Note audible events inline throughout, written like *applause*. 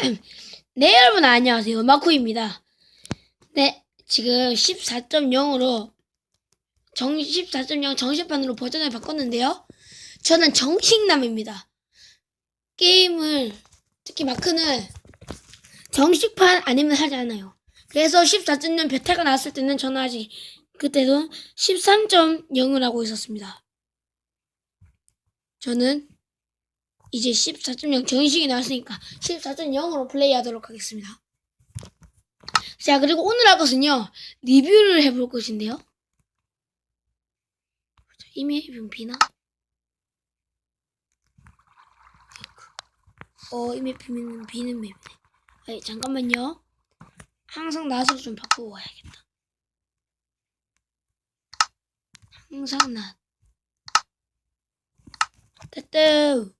*coughs* 네, 여러분 안녕하세요. 마쿠입니다. 네, 지금 14.0으로 정 14.0 정식판으로 버전을 바꿨는데요. 저는 정식남입니다. 게임을 특히 마크는 정식판 아니면 하지 않아요. 그래서 14.0 베타가 나왔을 때는 저는 아직 그때도 13.0을 하고 있었습니다. 저는 이제 14.0 정식이 나왔으니까 14.0으로 플레이하도록 하겠습니다. 자 그리고 오늘 할 것은요 리뷰를 해볼 것인데요. 자, 이미 좀 비나? 어 이미 비는 비는 맵이네. 아니 잠깐만요. 항상 낫으로 좀 바꾸고 가야겠다. 항상 낫. 됐다.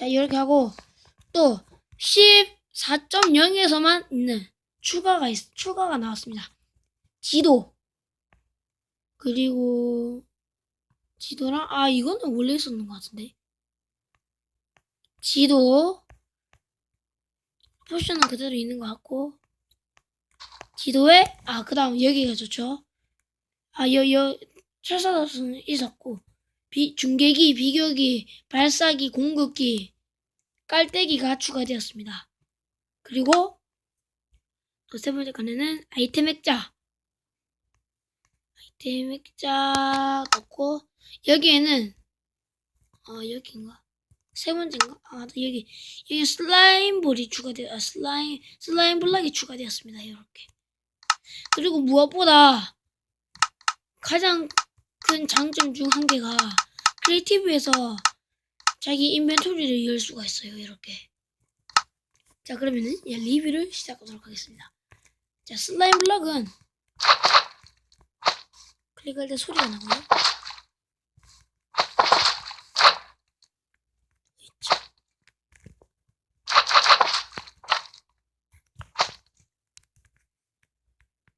자, 이렇게 하고, 또, 14.0에서만 있는 추가가, 있, 추가가 나왔습니다. 지도. 그리고, 지도랑, 아, 이거는 원래 있었는 것 같은데. 지도. 포션은 그대로 있는 것 같고, 지도에, 아, 그 다음 여기가 좋죠. 아, 여, 여, 철사도수는 있었고, 비, 중계기, 비교기, 발사기, 공급기, 깔때기가 추가되었습니다. 그리고 또 세 번째 칸에는 아이템 액자. 아이템 액자 넣고 여기에는 어 여기인가? 세 번째인가? 아 여기 여기 슬라임 볼이 추가되어 아, 슬라임 슬라임 블락이 추가되었습니다. 이렇게 그리고 무엇보다 가장 큰 장점 중 한 개가 크리에이티브에서 자기 인벤토리를 열 수가 있어요. 이렇게. 자 그러면은 예, 리뷰를 시작하도록 하겠습니다. 자 슬라임 블럭은 클릭할 때 소리가 나고요. 있죠.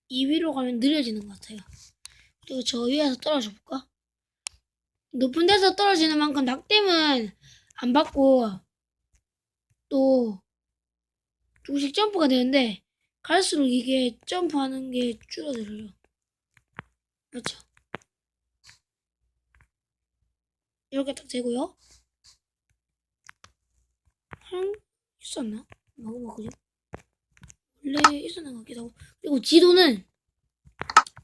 이 위로 가면 느려지는 것 같아요. 그리고 저 위에서 떨어져 볼까? 높은 데서 떨어지는 만큼 낙댐은 안 받고 또 조금씩 점프가 되는데 갈수록 이게 점프하는 게 줄어들어요. 그렇죠? 이렇게 딱 되고요. 한 있었나? 너무 바꾸죠? 원래 있었는 것 같기도 하고 그리고 지도는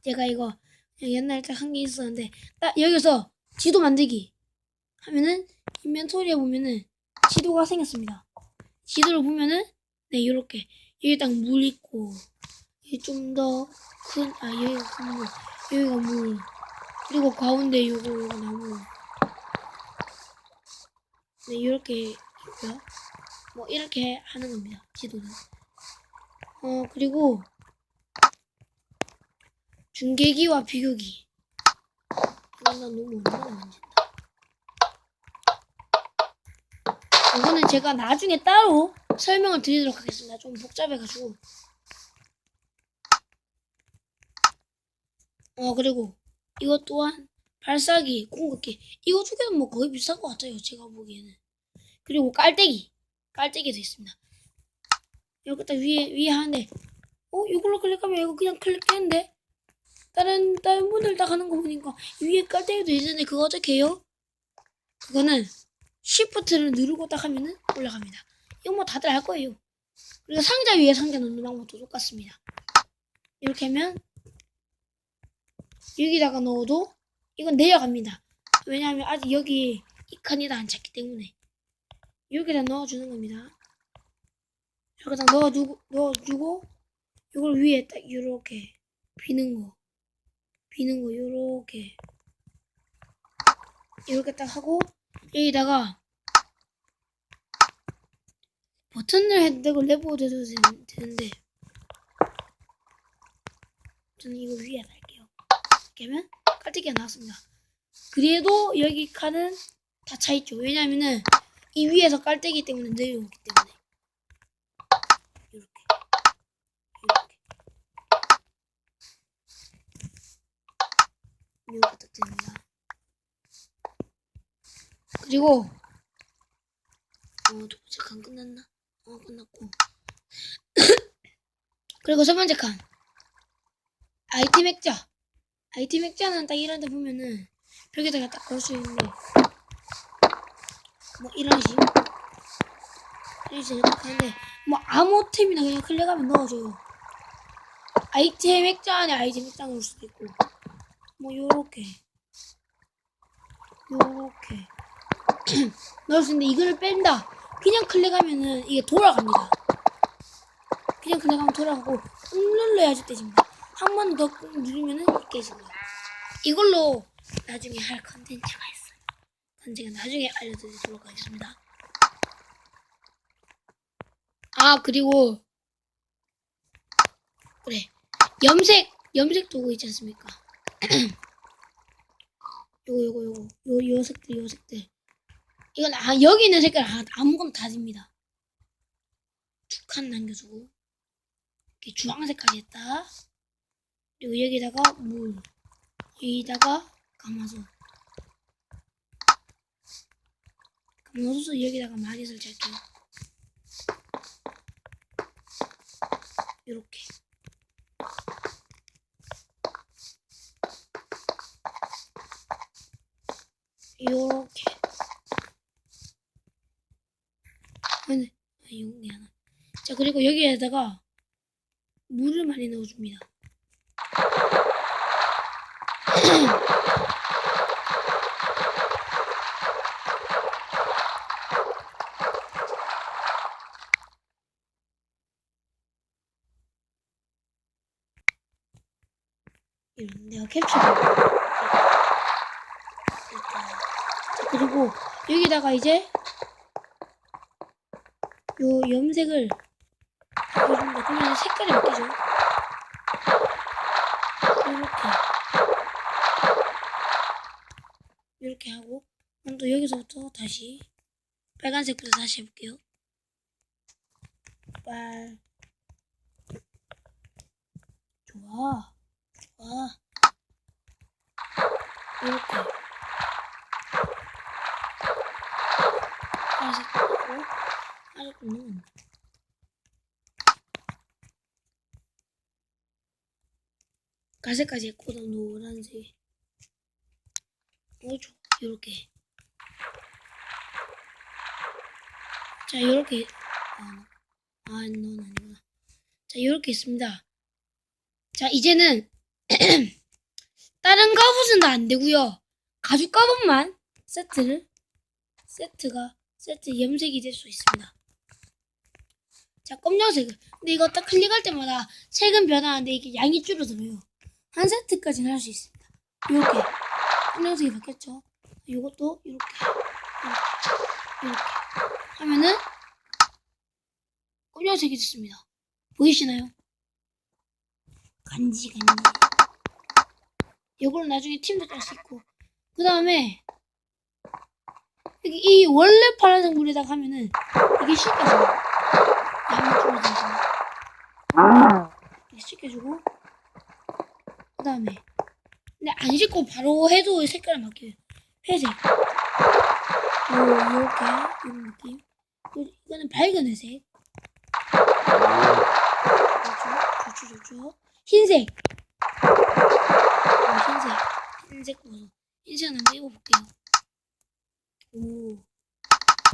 제가 이거 옛날에 딱 한 게 있었는데 딱 여기서 지도 만들기 하면은 인벤토리에 보면은 지도가 생겼습니다. 지도를 보면은 네 이렇게 여기 딱 물 있고 여기 좀 더 큰 아 여기가 물 여기가 물 그리고 가운데 요거 요거 나무 네 있고요. 뭐 이렇게 하는 겁니다. 지도는 어 그리고 중계기와 비교기 이건 나 너무 얼마나 만진다. 이거는 제가 나중에 따로 설명을 드리도록 하겠습니다. 좀 복잡해가지고. 어, 그리고 이것 또한 발사기, 공급기. 이거 두 개는 뭐 거의 비슷한 것 같아요. 제가 보기에는. 그리고 깔때기. 깔때기도 있습니다. 딱 위에, 위에 하는데, 어? 이걸로 클릭하면 이거 그냥 클릭했는데? 다른 다른 분들 딱 하는 거 보니까 위에 깔때기도 있는데 그거 어떻게 해요? 그거는 쉬프트를 누르고 딱 하면은 올라갑니다. 이거 뭐 다들 알 거예요. 그리고 상자 위에 상자 넣는 방법도 똑같습니다. 이렇게 하면 여기다가 넣어도 이건 내려갑니다. 왜냐하면 아직 여기 이 칸이 다 안 찼기 때문에 여기다 넣어주는 겁니다. 여기다 넣어주고 넣어주고 이걸 위에 딱 이렇게 비는 거. 비는 거 요렇게. 이렇게 딱 하고 여기다가 버튼을 해도 되고 레버도 해도 되- 되는데 저는 이거 위에 달게요. 이렇게 하면 깔때기가 나왔습니다. 그래도 여기 칸은 다 차있죠. 왜냐면은 이 위에서 깔때기 때문에 내려오기 때문에 이렇게 이렇게 이거 부탁드립니다. 그리고 어, 두 번째 칸 끝났나? 어, 끝났고. *coughs* 그리고 세 번째 칸. 아이템 액자. 아이템 액자는 딱 이런 데 보면은 벽에다가 딱 걸 수 있는데 뭐 이런 식 이런 식으로 딱 하는데 뭐 아무 템이나 그냥 클릭하면 넣어줘요. 아이템 액자 안에 아이템 액자 넣을 수도 있고 뭐 요렇게 요렇게 넣을 수 있는데 이거를 뺀다. 그냥 클릭하면은 이게 돌아갑니다. 그냥 클릭하면 돌아가고 꾹 눌러야지 떼집니다. 한 번더꾹 누르면은 깨집니다. 이걸로 나중에 할 컨텐츠가 있어요. 제가 나중에 알려드리도록 하겠습니다. 아 그리고 그래 염색 염색 도구 있지 않습니까? *coughs* 요거 요거 요거 요, 요 색들 요 색들 이건 아, 여기 있는 색깔 아, 아무거나 다 됩니다. 두 칸 남겨주고 이렇게 주황색까지 했다. 그리고 여기다가 물 여기다가 가마솥 가마솥을 여기다가 많이 설치할게요. 이렇게 요렇게. 아니 아니 여기 하나. 자 그리고 여기에다가 물을 많이 넣어줍니다. *clears throat* 이런 내가 캡처를 자, 그리고 여기다가 이제 요 염색을 해줍니다. 그러면 색깔이 바뀌죠. 이렇게 이렇게 하고 그럼 또 여기서부터 다시 빨간색부터 다시 해볼게요. 빨 좋아 좋아 이렇게 빨간색 하고 아래는 갈색까지 했고 더 노란색. 오죠 요렇게. 자 요렇게. 아, 아넌 아니구나. 자 요렇게 있습니다. 자 이제는 *clears throat* 다른 갑옷은 다 안 되고요. 가죽 갑옷만 세트를 세트가 세트 염색이 될 수 있습니다. 자 검정색을. 근데 이거 딱 클릭할 때마다 색은 변하는데 이게 양이 줄어들어요 한 세트까지는 할 수 있습니다. 이렇게. 검정색이 바뀌었죠? 이것도 이렇게. 이렇게 이렇게. 하면은 검정색이 됐습니다. 보이시나요? 간지 간지. 이걸 나중에 팀도 짤 수 있고. 그 다음에 이 원래 파란색 물에다가 하면은 이게 씻겨져요. 양이 줄어들잖아 이렇게 씻겨주고 그 다음에. 근데 안 씻고 바로 해도 색깔이 바뀌어요. 회색. 오 이렇게 이런 느낌. 이거는 밝은 회색. 좋죠? 좋죠 좋죠. 흰색. 오, 흰색. 흰색 보소 흰색 한번 입어볼게요. 오.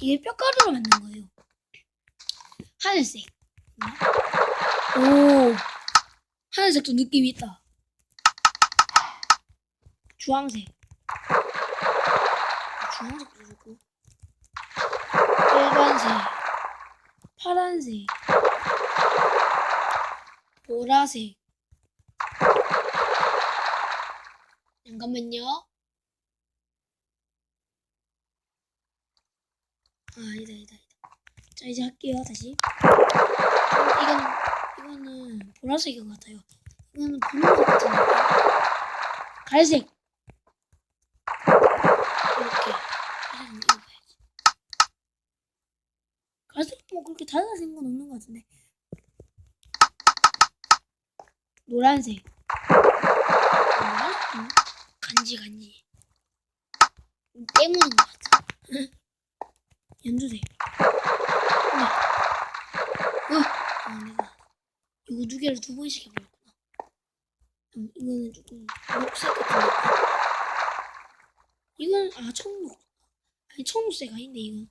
이게 뼈가루로 만든 거예요. 하늘색. 오. 하늘색도 느낌이 있다 주황색. 주황색도 좋고. 빨간색. 파란색. 보라색. 잠깐만요. 아 아니다 아니다 아니다. 자 이제 할게요 다시. 이건 이거는 보라색인 것 같아요. 이거는 분홍색 같은 느낌 갈색 이렇게 갈색 입어야지 갈색 뭐 그렇게 달라진 건 없는 것 같은데 노란색 노란? 응? 간지 간지 때무는 것 같아 *laughs* 연두색 네. 개를 두 번씩 해버렸구나. 음, 이거는 조금 녹색 같은 느낌. 이건 아 청록. 아니 청록색 아닌데 이건.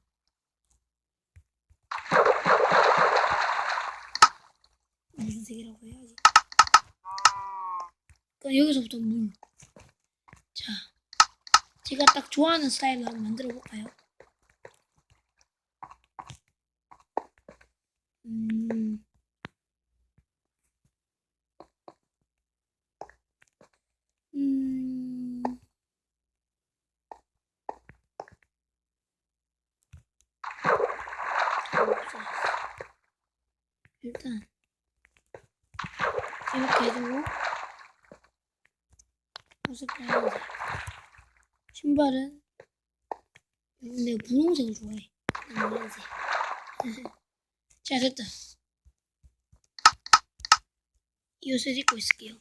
무슨 색이라고 해야지. 그럼 여기서부터 물. 자, 제가 딱 좋아하는 스타일로 한번 만들어 볼까요? 음. 음. 자, 일단 이렇게 해주고 옷을 빨간색 신발은 근데 분홍색을 좋아해. 난 노란색. *laughs* 자 됐다. 이 옷을 입고 있을게요.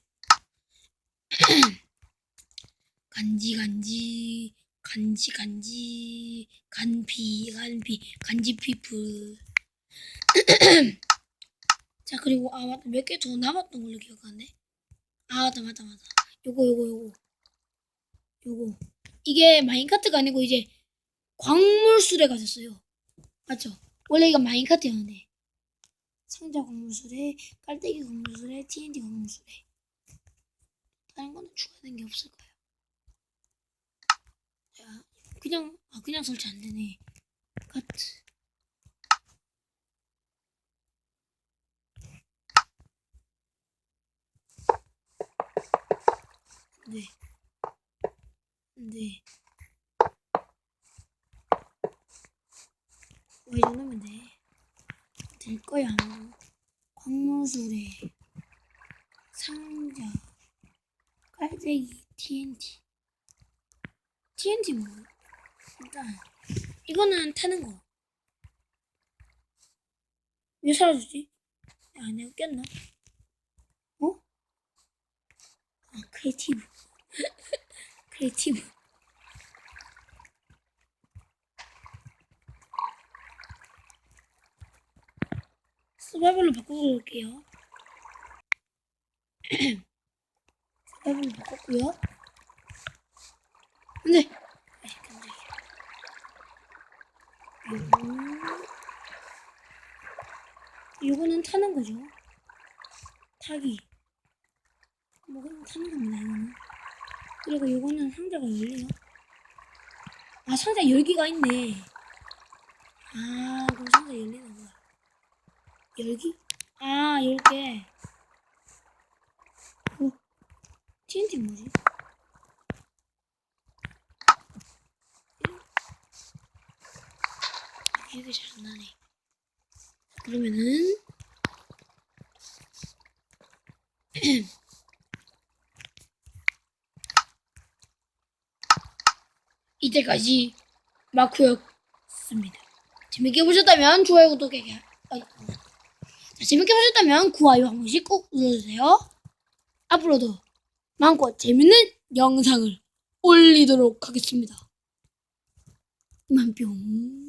*clears throat* 간지 간지 간지 간지 간피 간피 간지 피플. *clears throat* 자 그리고 아 맞다. 몇 개 더 남았던 걸로 기억하네. 아 맞다 맞다 맞다. 요거 요거 요거. 요거. 이게 마인카트가 아니고 이제 광물술래가 됐어요. 맞죠? 원래 이거 마인카트였는데. 상자 광물술래 깔때기 광물술래 TNT 광물술래 다른 거는 추가된 게 없을 자 그냥 아 그냥 설치 안 되네 카트 네. 네. 뭐, 이 정도면 돼. 될 거야, 아마. 광무술에 상자, 깔때기, TNT. TNT 뭐? 일단, 이거는 타는 거. 왜 사라졌지? 아, 내가 꼈나? 어? 아, 크리에이티브. *laughs* 크리에이티브. 서바이벌로 바꾸고 올게요. *clears throat* 서바이벌로 바꿨고요. 근데 아직 깜짝이야. 요거 요거는 타는 거죠. 타기. 뭐 그냥 타는 겁니다. 이거는. 그리고 요거는 상자가 열려요. 아 상자 열기가 있네. 아 그럼 상자 열리나 보다. 열기? 아, 열개. 어, TNT 뭐지? 기억이 잘 안 나네. 그러면은, *clears throat* 이때까지 마크였습니다. 재밌게 보셨다면 좋아요, 구독, 해 아, 자, 재밌게 보셨다면 구아요 한 번씩 꼭 눌러주세요. 앞으로도 많고 재밌는 영상을 올리도록 하겠습니다. 이만 뿅.